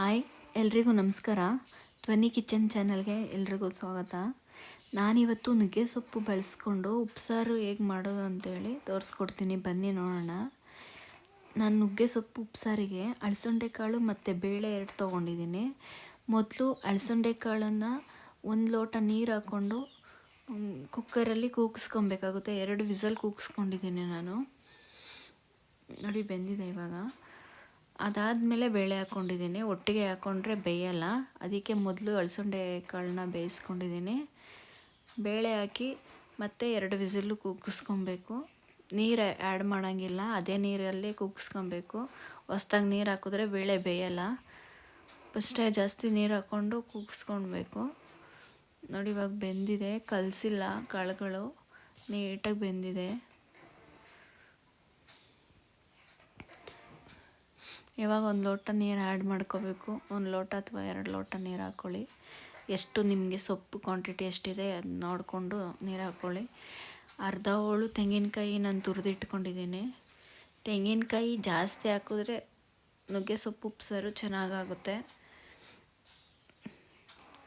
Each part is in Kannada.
ಹಾಯ್, ಎಲ್ರಿಗೂ ನಮಸ್ಕಾರ. ಧ್ವನಿ ಕಿಚನ್ ಚಾನಲ್ಗೆ ಎಲ್ರಿಗೂ ಸ್ವಾಗತ. ನಾನಿವತ್ತು ನುಗ್ಗೆ ಸೊಪ್ಪು ಬಳಸ್ಕೊಂಡು ಉಪ್ಸಾರು ಹೇಗೆ ಮಾಡೋದು ಅಂತೇಳಿ ತೋರಿಸ್ಕೊಡ್ತೀನಿ. ಬನ್ನಿ ನೋಡೋಣ. ನಾನು ನುಗ್ಗೆ ಸೊಪ್ಪು ಉಪ್ಸಾರಿಗೆ ಅಳಸಂಡೆ ಕಾಳು ಮತ್ತು ಬೇಳೆ ಎರಡು ತೊಗೊಂಡಿದ್ದೀನಿ. ಮೊದಲು ಅಳಸಂಡೆ ಕಾಳನ್ನು ಒಂದು ಲೋಟ ನೀರು ಹಾಕ್ಕೊಂಡು ಕುಕ್ಕರಲ್ಲಿ ಕೂಗಿಸ್ಕೊಬೇಕಾಗುತ್ತೆ. ಎರಡು ವಿಸಲ್ ಕೂಗಿಸ್ಕೊಂಡಿದ್ದೀನಿ ನಾನು. ನೋಡಿ, ಬೆಂದಿದೆ ಇವಾಗ. ಅದಾದಮೇಲೆ ಬೇಳೆ ಹಾಕ್ಕೊಂಡಿದ್ದೀನಿ. ಒಟ್ಟಿಗೆ ಹಾಕ್ಕೊಂಡ್ರೆ ಬೇಯಲ್ಲ. ಅದಕ್ಕೆ ಮೊದಲು ಅಳಸಂಡೆ ಕಾಳನ್ನ ಬೇಯಿಸ್ಕೊಂಡಿದ್ದೀನಿ. ಬೇಳೆ ಹಾಕಿ ಮತ್ತೆ ಎರಡು ವಿಸಿಲು ಕೂಗಿಸ್ಕೊಬೇಕು. ನೀರು ಆ್ಯಡ್ ಮಾಡೋಂಗಿಲ್ಲ. ಅದೇ ನೀರಲ್ಲೇ ಕುಗ್ಗಿಸ್ಕೊಬೇಕು ಹೊಸ್ದಾಗಿ ನೀರು ಹಾಕಿದ್ರೆ ಬೇಳೆ ಬೇಯಲ್ಲ. ಫಸ್ಟೇ ಜಾಸ್ತಿ ನೀರು ಹಾಕ್ಕೊಂಡು ಕುಗ್ಗಿಸ್ಕೊಳ್ಬೇಕು ನೋಡಿ ಇವಾಗ ಬೆಂದಿದೆ. ಕಲಸಿಲ್ಲ ಕಾಳುಗಳು. ನೀಟಾಗಿ ಬೆಂದಿದೆ. ಇವಾಗ ಒಂದು ಲೋಟ ನೀರು ಆ್ಯಡ್ ಮಾಡ್ಕೋಬೇಕು. ಒಂದು ಲೋಟ ಅಥವಾ ಎರಡು ಲೋಟ ನೀರು ಹಾಕ್ಕೊಳ್ಳಿ. ಎಷ್ಟು ನಿಮಗೆ ಸೊಪ್ಪು ಕ್ವಾಂಟಿಟಿ ಎಷ್ಟಿದೆ ಅದು ನೋಡಿಕೊಂಡು ನೀರು ಹಾಕ್ಕೊಳ್ಳಿ. ಅರ್ಧ ಹೋಳು ತೆಂಗಿನಕಾಯಿ ನಾನು ತುರಿದಿಟ್ಕೊಂಡಿದ್ದೀನಿ. ತೆಂಗಿನಕಾಯಿ ಜಾಸ್ತಿ ಹಾಕಿದ್ರೆ ನುಗ್ಗೆ ಸೊಪ್ಪು ಉಪ್ಸಾರು ಚೆನ್ನಾಗಾಗುತ್ತೆ.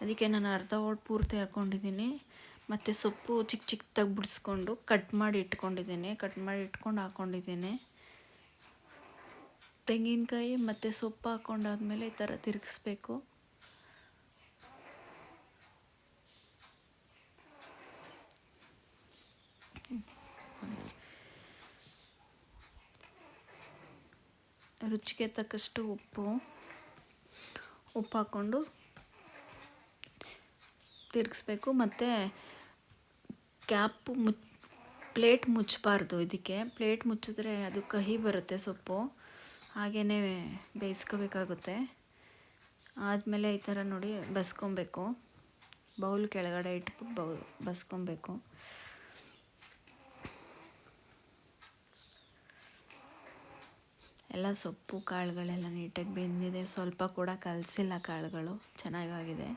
ಅದಕ್ಕೆ ನಾನು ಅರ್ಧ ಹೋಳು ಪೂರ್ತಿ ಹಾಕ್ಕೊಂಡಿದ್ದೀನಿ. ಮತ್ತು ಸೊಪ್ಪು ಚಿಕ್ಕ ಚಿಕ್ಕದಾಗಿ ಬಿಡಿಸ್ಕೊಂಡು ಕಟ್ ಮಾಡಿ ಇಟ್ಕೊಂಡಿದ್ದೀನಿ. ಕಟ್ ಮಾಡಿ ಇಟ್ಕೊಂಡು ಹಾಕ್ಕೊಂಡಿದ್ದೀನಿ. ತೆಂಗಿನಕಾಯಿ ಮತ್ತು ಸೊಪ್ಪು ಹಾಕ್ಕೊಂಡಾದ್ಮೇಲೆ ಈ ಥರ ತಿರುಗಿಸ್ಬೇಕು. ರುಚಿಗೆ ತಕ್ಕಷ್ಟು ಉಪ್ಪು ಉಪ್ಪು ಹಾಕ್ಕೊಂಡು ತಿರುಗಿಸ್ಬೇಕು. ಮತ್ತು ಕ್ಯಾಪು ಮುಚ್ ಪ್ಲೇಟ್ ಮುಚ್ಚಬಾರ್ದು ಇದಕ್ಕೆ. ಪ್ಲೇಟ್ ಮುಚ್ಚಿದ್ರೆ ಅದು ಕಹಿ ಬರುತ್ತೆ ಸೊಪ್ಪು. ಹಾಗೆಯೇ ಬೇಯಿಸ್ಕೋಬೇಕಾಗುತ್ತೆ. ಆದಮೇಲೆ ಈ ಥರ ನೋಡಿ ಬಸ್ಕೊಬೇಕು. ಬೌಲ್ ಕೆಳಗಡೆ ಇಟ್ಬಿಟ್ಟು ಬೌ ಬಸ್ಕೊಬೇಕು. ಎಲ್ಲ ಸೊಪ್ಪು, ಕಾಳುಗಳೆಲ್ಲ ನೀಟಾಗಿ ಬೆಂದಿದೆ. ಸ್ವಲ್ಪ ಕೂಡ ಕಲಸಿಲ್ಲ ಕಾಳುಗಳು. ಚೆನ್ನಾಗಾಗಿದೆ.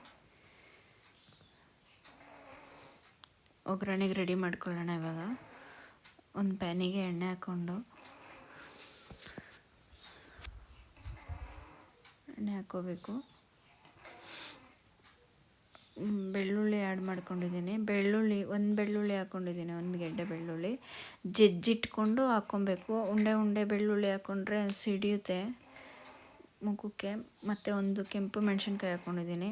ಒಗ್ಗರಣೆಗೆ ರೆಡಿ ಮಾಡ್ಕೊಳ್ಳೋಣ ಇವಾಗ. ಒಂದು ಪ್ಯಾನಿಗೆ ಎಣ್ಣೆ ಹಾಕ್ಕೊಂಡು ಎಣ್ಣೆ ಹಾಕ್ಕೋಬೇಕು ಬೆಳ್ಳುಳ್ಳಿ ಆ್ಯಡ್ ಮಾಡ್ಕೊಂಡಿದ್ದೀನಿ. ಬೆಳ್ಳುಳ್ಳಿ, ಒಂದು ಬೆಳ್ಳುಳ್ಳಿ ಹಾಕ್ಕೊಂಡಿದ್ದೀನಿ ಒಂದು ಗೆಡ್ಡೆ ಬೆಳ್ಳುಳ್ಳಿ. ಜಜ್ಜಿಟ್ಕೊಂಡು ಹಾಕ್ಕೊಬೇಕು ಉಂಡೆ ಉಂಡೆ ಬೆಳ್ಳುಳ್ಳಿ ಹಾಕ್ಕೊಂಡ್ರೆ ಸಿಡಿಯುತ್ತೆ ಮುಖಕ್ಕೆ. ಮತ್ತು ಒಂದು ಕೆಂಪು ಮೆಣಸಿನ್ಕಾಯಿ ಹಾಕ್ಕೊಂಡಿದ್ದೀನಿ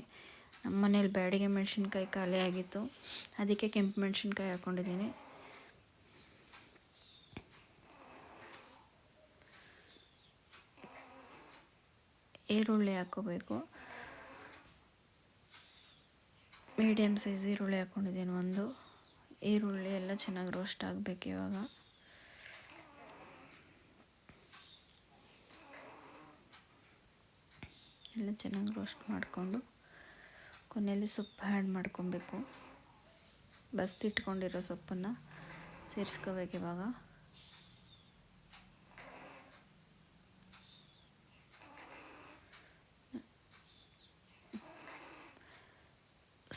ನಮ್ಮ ಮನೇಲಿ ಬ್ಯಾಡಿಗೆ ಮೆಣಸಿನ್ಕಾಯಿ ಖಾಲಿ ಆಗಿತ್ತು ಅದಕ್ಕೆ ಕೆಂಪು ಮೆಣಸಿನ್ಕಾಯಿ ಹಾಕ್ಕೊಂಡಿದ್ದೀನಿ ಈರುಳ್ಳಿ ಹಾಕ್ಕೋಬೇಕು. ಮೀಡಿಯಮ್ ಸೈಜ್ ಈರುಳ್ಳಿ ಹಾಕ್ಕೊಂಡಿದ್ದೀನಿ ಒಂದು. ಈರುಳ್ಳಿ ಎಲ್ಲ ಚೆನ್ನಾಗಿ ರೋಸ್ಟ್ ಆಗಬೇಕು ಇವಾಗ. ಎಲ್ಲ ಚೆನ್ನಾಗಿ ರೋಸ್ಟ್ ಮಾಡಿಕೊಂಡು ಕೊನೆಯಲ್ಲಿ ಸೊಪ್ಪು ಆ್ಯಡ್ ಮಾಡ್ಕೊಬೇಕು. ಬಸ್ತಿಟ್ಕೊಂಡಿರೋ ಸೊಪ್ಪನ್ನು ಸೇರಿಸ್ಕೋಬೇಕು ಇವಾಗ.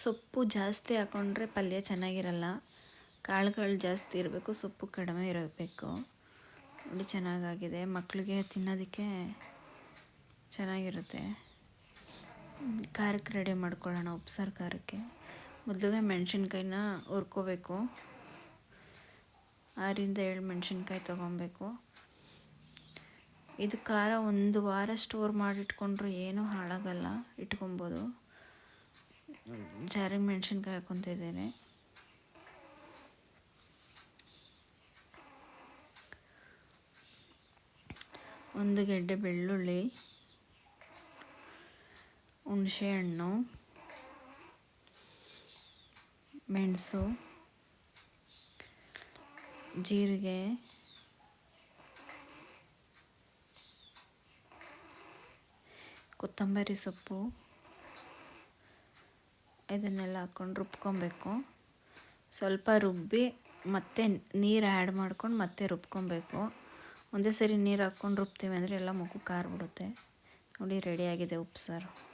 ಸೊಪ್ಪು ಜಾಸ್ತಿ ಹಾಕ್ಕೊಂಡ್ರೆ ಪಲ್ಯ ಚೆನ್ನಾಗಿರಲ್ಲ. ಕಾಳುಗಳು ಜಾಸ್ತಿ ಇರಬೇಕು, ಸೊಪ್ಪು ಕಡಿಮೆ ಇರಬೇಕು. ನೋಡಿ, ಚೆನ್ನಾಗಾಗಿದೆ. ಮಕ್ಕಳಿಗೆ ತಿನ್ನೋದಕ್ಕೆ ಚೆನ್ನಾಗಿರುತ್ತೆ. ಖಾರಕ್ಕೆ ರೆಡಿ ಮಾಡ್ಕೊಳ್ಳೋಣ ಉಪ್ಸಾರು ಖಾರಕ್ಕೆ. ಮೊದಲಿಗೆ ಮೆಣಸಿನ್ಕಾಯಿನ ಹುರ್ಕೋಬೇಕು. ಆರಿಂದ ಏಳು ಮೆಣಸಿನ್ಕಾಯಿ ತೊಗೊಬೇಕು. ಇದು ಖಾರ ಒಂದು ವಾರ ಸ್ಟೋರ್ ಮಾಡಿಟ್ಕೊಂಡ್ರೂ ಏನೂ ಹಾಳಾಗಲ್ಲ, ಇಟ್ಕೊಬೋದು. ಜಾರಿ ಮೆಣಸಿನ್ಕಾಯಿ ಹಾಕೊತಿದ್ದೇನೆ ಒಂದು ಗೆಡ್ಡೆ ಬೆಳ್ಳುಳ್ಳಿ ಹುಣಸೆಹಣ್ಣು ಮೆಣಸು ಜೀರಿಗೆ ಕೊತ್ತಂಬರಿ ಸೊಪ್ಪು ಇದನ್ನೆಲ್ಲ ಹಾಕ್ಕೊಂಡು ರುಬ್ಕೊಬೇಕು. ಸ್ವಲ್ಪ ರುಬ್ಬಿ ಮತ್ತೆ ನೀರು ಆ್ಯಡ್ ಮಾಡ್ಕೊಂಡು ಮತ್ತೆ ರುಬ್ಕೊಬೇಕು. ಒಂದೇ ಸರಿ ನೀರು ಹಾಕ್ಕೊಂಡು ರುಬ್ತೀವಿ ಅಂದರೆ ಎಲ್ಲ ಮುಖಕ್ಕೆ ಬಿಡುತ್ತೆ. ನೋಡಿ ರೆಡಿಯಾಗಿದೆ ಉಪ್ಸಾರು.